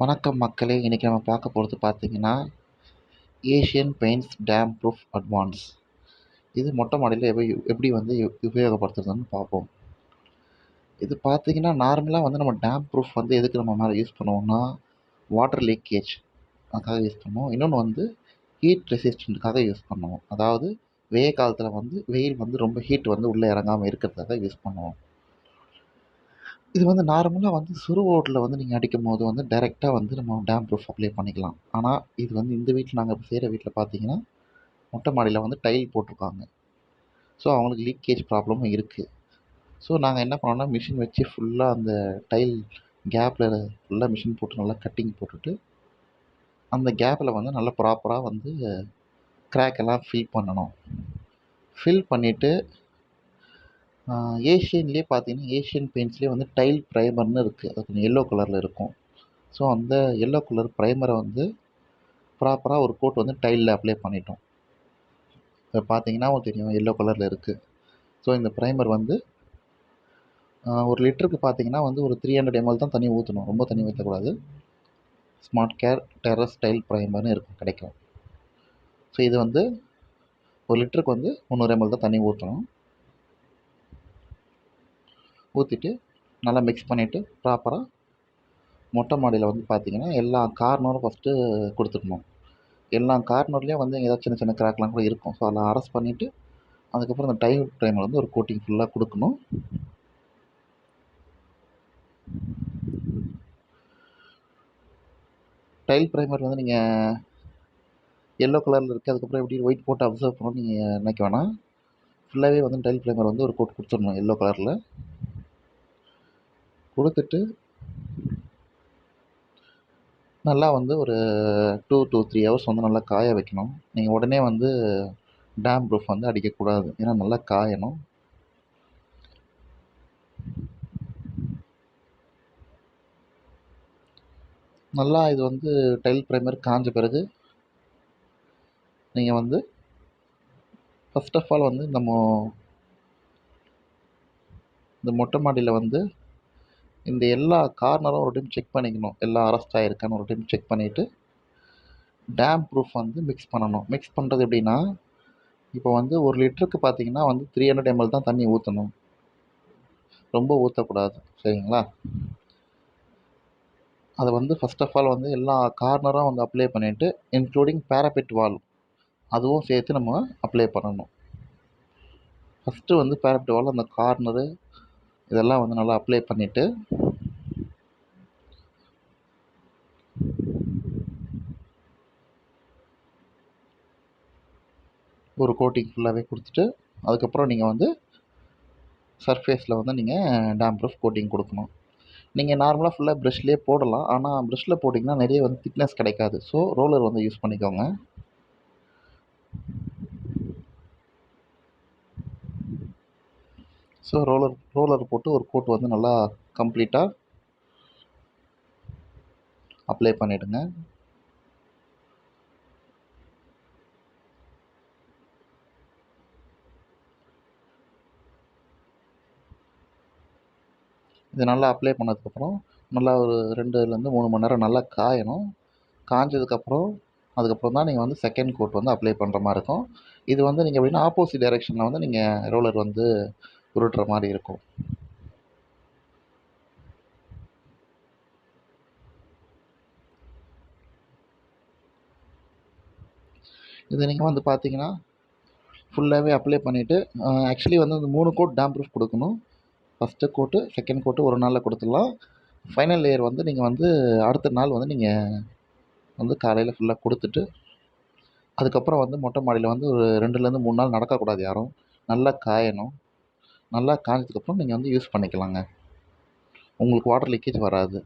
வணக்கம் மக்களே இன்றைக்கி நம்ம பார்க்க போகிறது பார்த்தீங்கன்னா Asian Paints damp proof advance இது மொட்டை மாடியில் எப்படி எப்படி வந்து உபயோகப்படுத்துறதுன்னு பார்ப்போம். இது பார்த்தீங்கன்னா நார்மலாக வந்து நம்ம டேம் ப்ரூஃப் வந்து எதுக்கு நம்ம மேலே யூஸ் பண்ணுவோம்னா வாட்டர் லீக்கேஜ் அதுக்காக யூஸ் பண்ணுவோம். இன்னொன்று வந்து ஹீட் ரெசிஸ்டண்ட்டுக்காக யூஸ் பண்ணுவோம். அதாவது வெயில் காலத்தில் வந்து வெயில் வந்து ரொம்ப ஹீட் வந்து உள்ளே இறங்காமல் இருக்கிறதுக்காக யூஸ் பண்ணுவோம். இது வந்து நார்மலாக வந்து சுரு ஓட்டில் வந்து நீங்கள் அடிக்கும் போது வந்து டைரெக்டாக வந்து நம்ம டேம் ப்ரூஃப் அப்ளை பண்ணிக்கலாம். ஆனால் இது வந்து இந்த வீட்டில் நாங்கள் இப்போ செய்கிற வீட்டில் பார்த்தீங்கன்னா மொட்டை மாடியில் வந்து டைல் போட்டிருக்காங்க. ஸோ அவங்களுக்கு லீக்கேஜ் ப்ராப்ளமும் இருக்குது ஸோ நாங்கள் என்ன பண்ணோம்னா மிஷின் வச்சு ஃபுல்லாக அந்த டைல் கேப்பில் ஃபுல்லாக மிஷின் போட்டு நல்லா கட்டிங் போட்டுட்டு அந்த கேப்பில் வந்து நல்லா ப்ராப்பராக வந்து கிராக் எல்லாம் ஃபில் பண்ணணும். ஃபில் பண்ணிவிட்டு ஏஷியன்லேயே பார்த்தீங்கன்னா ஏஷியன் பெயிண்ட்ஸ்லேயே வந்து டைல் ப்ரைமர்னு இருக்குது அது கொஞ்சம் எல்லோ கலரில் இருக்கும். ஸோ அந்த எல்லோ கலர் ப்ரைமரை வந்து ப்ராப்பராக ஒரு கோட் வந்து டைலில் அப்ளை பண்ணிட்டோம். இப்போ பார்த்தீங்கன்னா உங்களுக்கு தெரியும் எல்லோ கலரில் இருக்குது ஸோ இந்த ப்ரைமர் வந்து ஒரு லிட்டருக்கு பார்த்தீங்கன்னா வந்து ஒரு த்ரீ ஹண்ட்ரட் எம்எல் தான் தண்ணி ஊற்றணும் ரொம்ப தண்ணி ஊற்றக்கூடாது ஸ்மார்ட் கேர் டெரஸ் டைல் ப்ரைமர்னு இருக்கும் கிடைக்கும். ஸோ இது வந்து ஒரு லிட்டருக்கு வந்து முந்நூறு எம்எல் தான் தண்ணி ஊற்றணும் ஊற்றிட்டு நல்லா மிக்ஸ் பண்ணிவிட்டு ப்ராப்பராக மொட்டை மாடியில் வந்து பார்த்திங்கன்னா எல்லா கார்னரும் ஃபஸ்ட்டு கொடுத்துடணும். எல்லா கார்னர்லேயும் வந்து ஏதாவது சின்ன சின்ன கிராக்லாம் கூட இருக்கும். ஸோ அதெல்லாம் அரெஸ்ட் பண்ணிவிட்டு அதுக்கப்புறம் அந்த டைல் டைமில் வந்து ஒரு கோட்டிங் ஃபுல்லாக கொடுக்கணும். டைல் ப்ரைமர் வந்து நீங்கள் எல்லோ கலரில் இருக்குது அதுக்கப்புறம் எப்படி ஒயிட் போட்டு அப்சர்வ் பண்ணணும்னு நீங்கள் நினைக்க வேணாம். ஃபுல்லாகவே வந்து டைல் ப்ரைமர் வந்து ஒரு கோட் கொடுத்துடணும் எல்லோ கலரில் கொடுத்துட்டு நல்லா வந்து ஒரு டூ டூ த்ரீ ஹவர்ஸ் வந்து நல்லா காய வைக்கணும். நீங்கள் உடனே வந்து டேம் ப்ரூஃப் வந்து அடிக்கக்கூடாது. ஏன்னா நல்லா காயணும். நல்லா இது வந்து டைல் ப்ரைமர் காஞ்ச பிறகு நீங்கள் வந்து ஃபஸ்ட் ஆஃப் ஆல் வந்து நம்ம இந்த மொட்டை மாடியில் வந்து இந்த எல்லா கார்னரும் ஒரு டைம் செக் பண்ணிக்கணும். எல்லாம் அரெஸ்ட் ஆகிருக்கான்னு ஒரு டைம் செக் பண்ணிவிட்டு டேம் ப்ரூஃப் வந்து மிக்ஸ் பண்ணணும். மிக்ஸ் பண்ணுறது எப்படின்னா இப்போ வந்து ஒரு லிட்டருக்கு பார்த்தீங்கன்னா வந்து த்ரீ ஹண்ட்ரட் எம்எல் தான் தண்ணி ஊற்றணும் ரொம்ப ஊற்றக்கூடாது சரிங்களா? அதை வந்து ஃபஸ்ட் ஆஃப் ஆல் வந்து எல்லா கார்னரும் வந்து அப்ளை பண்ணிவிட்டு இன்க்ளூடிங் பேராபிட் வால் அதுவும் சேர்த்து நம்ம அப்ளை பண்ணணும். ஃபஸ்ட்டு வந்து பேராபிட் வால் அந்த கார்னரு இதெல்லாம் வந்து நல்லா அப்ளை பண்ணிவிட்டு ஒரு கோட்டிங் ஃபுல்லாகவே கொடுத்துட்டு அதுக்கப்புறம் நீங்கள் வந்து சர்ஃபேஸில் வந்து நீங்கள் டேம் ப்ரூஃப் கோட்டிங் கொடுக்கணும். நீங்கள் நார்மலாக ஃபுல்லாக ப்ரெஷ்லேயே போடலாம். ஆனால் ப்ரெஷ்ஷில் போட்டிங்கன்னா நிறைய வந்து திக்னஸ் கிடைக்காது. ஸோ ரோலர் வந்து யூஸ் பண்ணிக்கோங்க. ஸோ ரோலர் ரோலர் போட்டு ஒரு கோட் வந்து நல்லா கம்ப்ளீட்டாக அப்ளை பண்ணிவிடுங்க இது நல்லா அப்ளை பண்ணதுக்கப்புறம் நல்லா ஒரு ரெண்டுலேருந்து மூணு மணி நேரம் நல்லா காயணும். காஞ்சதுக்கப்புறம் அதுக்கப்புறம் தான் நீங்கள் வந்து செகண்ட் கோட் வந்து அப்ளை பண்ணுற மாதிரி இருக்கும். இது வந்து நீங்கள் எப்படின்னா ஆப்போசிட் டைரெக்ஷனில் வந்து நீங்கள் ரோலர் வந்து உருட்டுற மாதிரி இருக்கும். இது நீங்கள் வந்து பார்த்தீங்கன்னா ஃபுல்லாகவே அப்ளை பண்ணிவிட்டு ஆக்சுவலி வந்து இந்த மூணு கோட் டேம் ப்ரூஃப் கொடுக்கணும். ஃபஸ்ட்டு கோட்டு செகண்ட் கோட்டு ஒரு நாளில் கொடுத்துடலாம். ஃபைனல் லேயர் வந்து நீங்கள் வந்து அடுத்த நாள் வந்து நீங்கள் வந்து காலையில் ஃபுல்லாக கொடுத்துட்டு அதுக்கப்புறம் வந்து மொட்டை மாடியில் வந்து ஒரு ரெண்டுலேருந்து மூணு நாள் நடக்கக்கூடாது யாரும். நல்லா காயணும். நல்லா காஞ்சதுக்கப்புறம் நீங்கள் வந்து யூஸ் பண்ணிக்கலாங்க. உங்களுக்கு வாட்டர் லீக்கேஜ் வராது.